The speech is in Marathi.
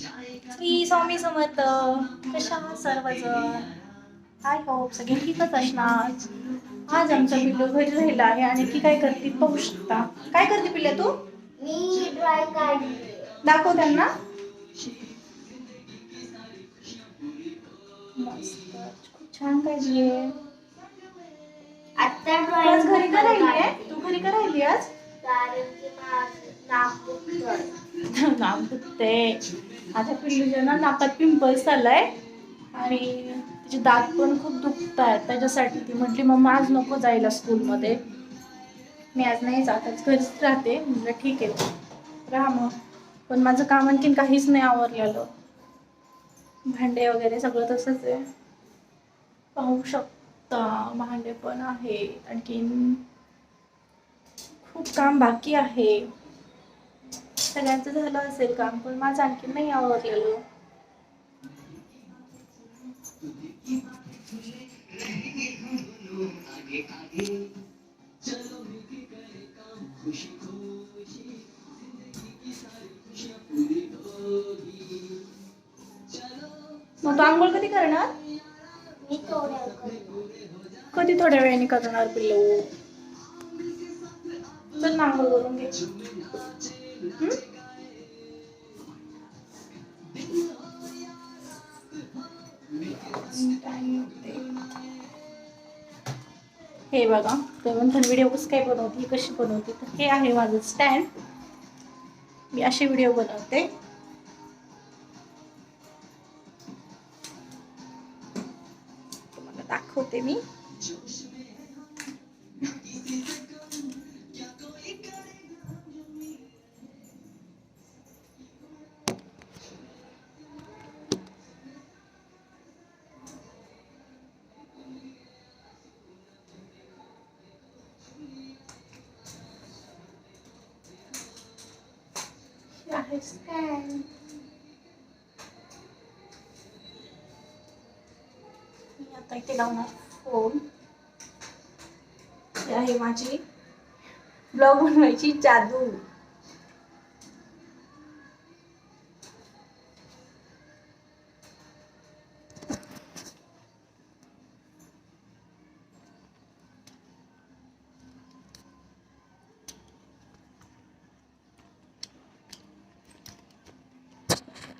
श्री स्वामी समर्थ. कशा सर्वजण? आय होप सगळे ठीकच असणार. आज आमचा पिल्लू घरी राहिला आहे. आणि ती काय करते? पाहू शकता. काय करते पिल्ल्या तू? मी ड्रॉइंग दाखव त्यांना. मस्त. खूप छान काढली आता ड्रॉइंग घरी का राहिली आहे? तू घरी का राहिली आज? कारण की माझ्या पिल्लूच्या ना नाकात पिंपल्स आलाय आणि तिचे दात पण खूप दुखत आहेत त्याच्यासाठी ती म्हटली मग आज नको जायला स्कूलमध्ये. मी आज नाही जात आज घरीच राहते. म्हटलं ठीक आहे राहा मग. पण माझं काम आणखीन काहीच नाही आवरलेलं. भांडे वगैरे सगळं तसंच आहे. पाहू शकता भांडे पण आहे आणखीन खूप काम बाकी आहे. सगळ्यांचं झालं असेल काम पण माझं आणखी नाही आवडलेलं मग तू आंघोळ कधी करणार. कधी थोड्या वेळाने करणार पिल्लू चल ना आंघोळ करून घे? हे बघा तर म्हणतात व्हिडिओ कसं काय बनवते कशी बनवते तर हे आहे माझं स्टँड मी असे व्हिडिओ बनवते. तुम्हाला दाखवते मी. हे आहे मी आता इथे लावणार फोन आहे माझी ब्लॉग बनवायची जादू.